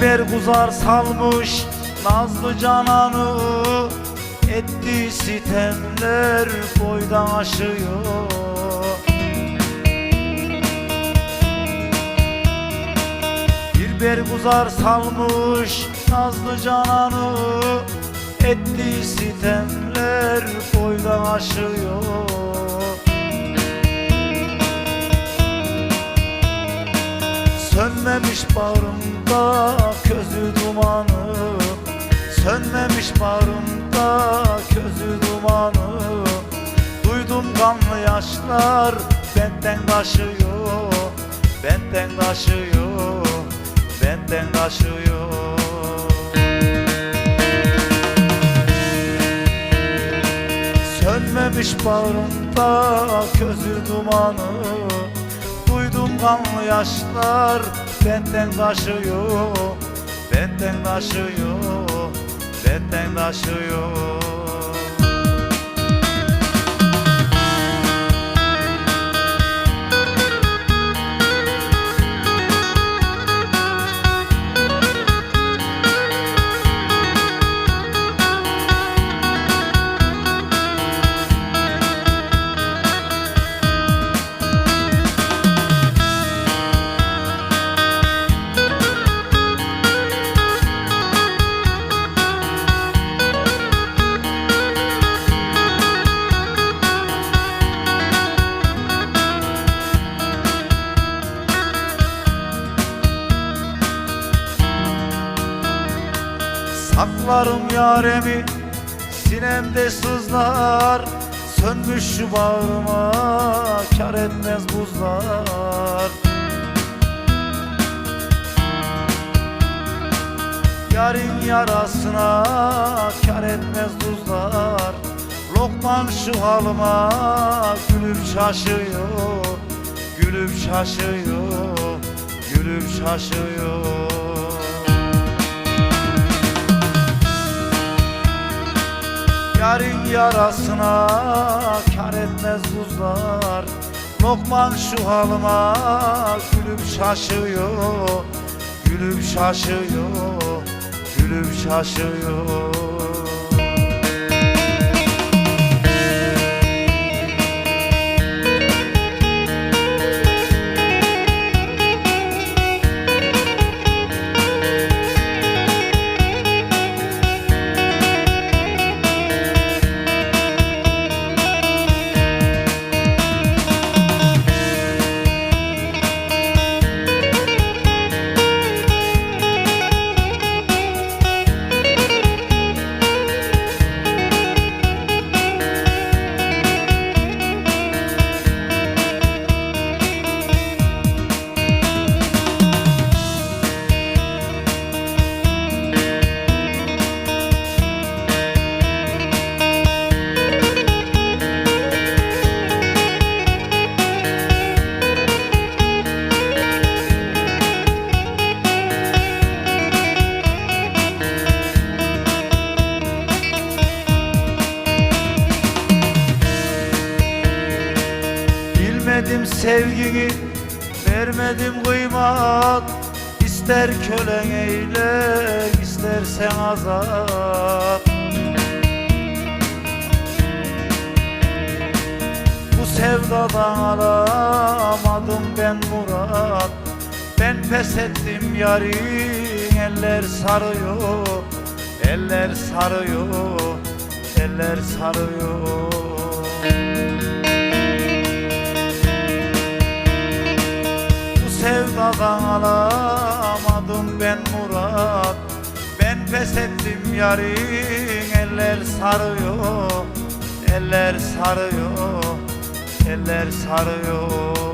kuzar salmış Nazlı cananı Etti sitemler boydan aşıyor. Berguzar salmış Nazlı cananı Etti sitemler boydan aşıyor Sönmemiş bağrımda közü dumanı. Sönmemiş bağrımda közü dumanı. Duydum kanlı yaşlar benden taşıyor Benden taşıyor Benden taşıyor Sönmemiş bağrımda közü dumanı. Duydum kanlı yaşlar benden taşıyor Benden taşıyor Benden taşıyor Saklarım yaremi sinemde sızlar. Sönmüş şu bağrıma kar etmez buzlar. Yarın yarasına kar etmez tuzlar Lokman şu halıma gülüp şaşıyor Gülüp şaşıyor Gülüp şaşıyor Yarın yarasına kar etmez buzlar. Lokman şu halıma gülüp şaşıyor Gülüp şaşıyor Gülüp şaşıyor Bilmedim sevgini, vermedim kıymat İster kölen eyle, istersen azat. Bu sevdadan alamadım ben murat. Ben pes ettim yarim, eller sarıyor. Eller sarıyor, eller sarıyor pes ettim yarim eller sarıyor Eller sarıyor Eller sarıyor